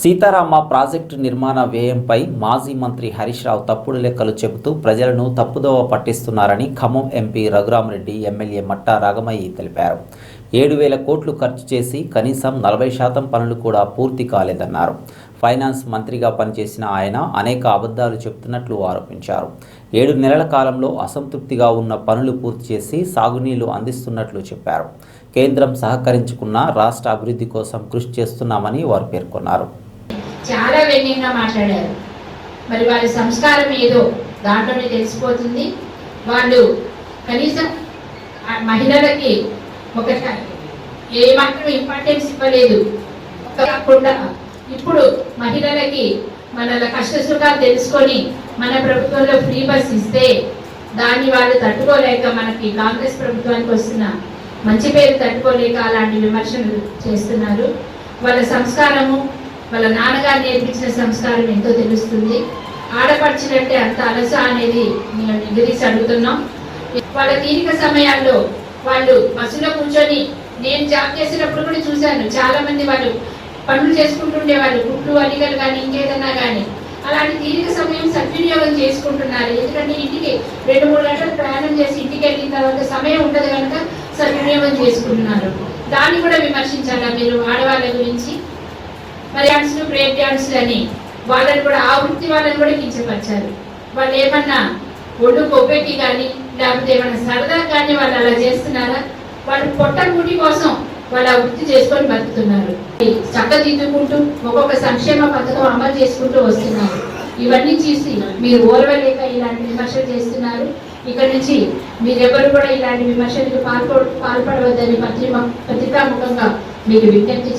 Sitarama project నిర్మాణ వ్యయంపై మాజీ మంత్రి హరీష్ రావు తప్పుడు లెక్కలు చెబుతూ ప్రజలను తప్పుదోవ పట్టిస్తున్నారని ఖమ్మం ఎంపీ రఘురామరెడ్డి ఎమ్మెల్యే మట్టా రాగమయ్యి తెలిపారు. ఏడు వేల కోట్లు ఖర్చు చేసి కనీసం నలభై శాతం పనులు కూడా పూర్తి కాలేదన్నారు. ఫైనాన్స్ మంత్రిగా పనిచేసిన ఆయన అనేక అబద్ధాలు చెబుతున్నట్లు ఆరోపించారు. ఏడు నెలల కాలంలో అసంతృప్తిగా ఉన్న పనులు పూర్తి చేసి సాగునీళ్ళు అందిస్తున్నట్లు చెప్పారు. కేంద్రం సహకరించుకున్న రాష్ట్ర అభివృద్ధి కోసం కృషి చేస్తున్నామని వారు పేర్కొన్నారు. చాలా వ్యంగ్యంగా మాట్లాడారు. మరి వారి సంస్కారం ఏదో దాంట్లోనే తెలిసిపోతుంది. వాళ్ళు కనీసం మహిళలకి ఒక ఏ ఇంపార్టెన్స్ ఇవ్వలేదు. కాకుండా ఇప్పుడు మహిళలకి మన కష్ట సుఖాలు తెలుసుకొని మన ప్రభుత్వంలో ఫ్రీ బస్ ఇస్తే దాన్ని వాళ్ళు తట్టుకోలేక మనకి కాంగ్రెస్ ప్రభుత్వానికి వస్తున్న మంచి పేరు తట్టుకోలేక అలాంటి విమర్శలు చేస్తున్నారు. వాళ్ళ సంస్కారము వాళ్ళ నాన్నగారు నేర్పించిన సంస్కారం ఎంతో తెలుస్తుంది. ఆడపడిచినట్టే అంత అలస అనేది మేము నిగదీసి అడుగుతున్నాం. వాళ్ళ తీరిక సమయాల్లో వాళ్ళు బస్సులో కూర్చొని నేను జాబ్ చేసినప్పుడు కూడా చూశాను. చాలా మంది వాళ్ళు పనులు చేసుకుంటుండే వాళ్ళు గుట్లు అలిగలు కానీ ఇంకేదన్నా కానీ అలాంటి తీరిక సమయం సద్వినియోగం చేసుకుంటున్నారు. ఎందుకంటే ఇంటికి రెండు మూడు గంటలు ప్రయాణం చేసి ఇంటికి వెళ్ళిన తర్వాత సమయం ఉండదు కనుక సద్వినియోగం చేసుకుంటున్నారు. దాన్ని కూడా విమర్శించాలా మీరు ఆడవాళ్ళ గురించి? మరి డాన్స్లు బ్రేక్ అని వాళ్ళని కూడా ఆ వృత్తి వాళ్ళని కూడా కించపరిచారు. వాళ్ళు ఏమన్నా ఒడ్డు కొబ్బెక్కి కానీ లేకపోతే ఏమన్నా సరదా కానీ వాళ్ళు అలా చేస్తున్నారా? వాళ్ళు పొట్ట కూటి కోసం వాళ్ళు ఆ వృత్తి చేసుకొని బతుకుతున్నారు. చక్కదిద్దుకుంటూ ఒక్కొక్క సంక్షేమ పథకం అమలు చేసుకుంటూ వస్తున్నారు. ఇవన్నీ చూసి మీరు ఓర్వలేక ఇలాంటి విమర్శలు చేస్తున్నారు. ఇక్కడ నుంచి మీరెవరు కూడా ఇలాంటి విమర్శలకు పాల్పడ పాల్పడవద్దని పత్రిక పత్రికాముఖంగా మీకు విజ్ఞప్తి